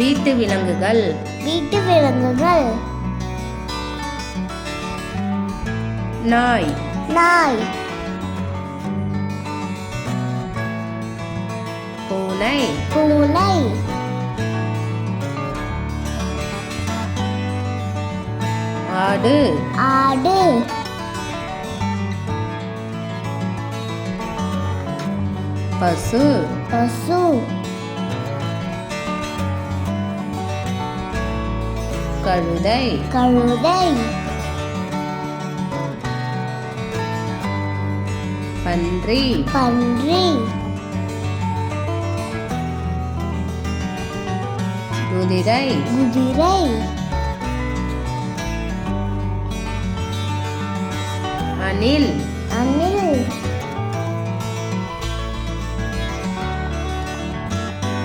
வீட்டு விலங்குகள். வீட்டு விலங்குகள். நாய். நாய். பூனை. பூனை. ஆடு. ஆடு. பசு. பசு. கழுதை. கழுதை. பன்றி. பன்றி. குதிரை. குதிரை. அணில். அணில்.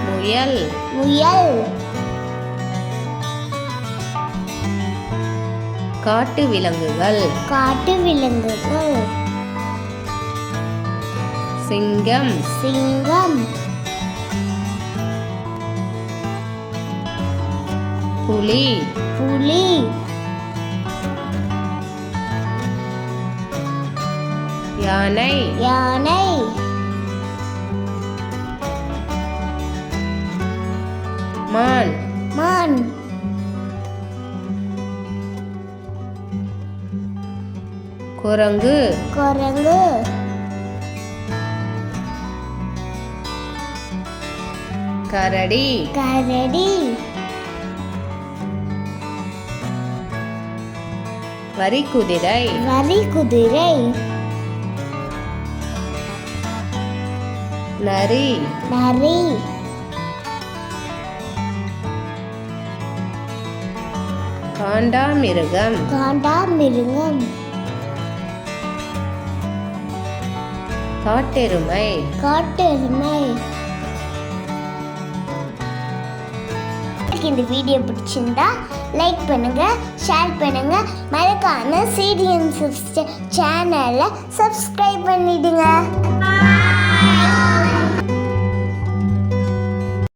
முயல். முயல். காட்டு விலங்குகள். காட்டு விலங்குகள். சிங்கம். சிங்கம். புலி. புலி. யானை. யானை. மான். மான். குரங்கு. குரங்கு. கரடி. கரடி. வரிக்குதிரை. வரி குதிரை நரி. நரி. காண்டாமிருகம். காண்டாமிருகம். காட்டெருமை. காட்டெருமை. இந்த வீடியோ பிடிச்சிருந்தா லைக் பண்ணுங்க ஷேர் பண்ணுங்க. மறக்காம சீரியன் சேனலை சப்ஸ்கிரைப் பண்ணிடுங்க.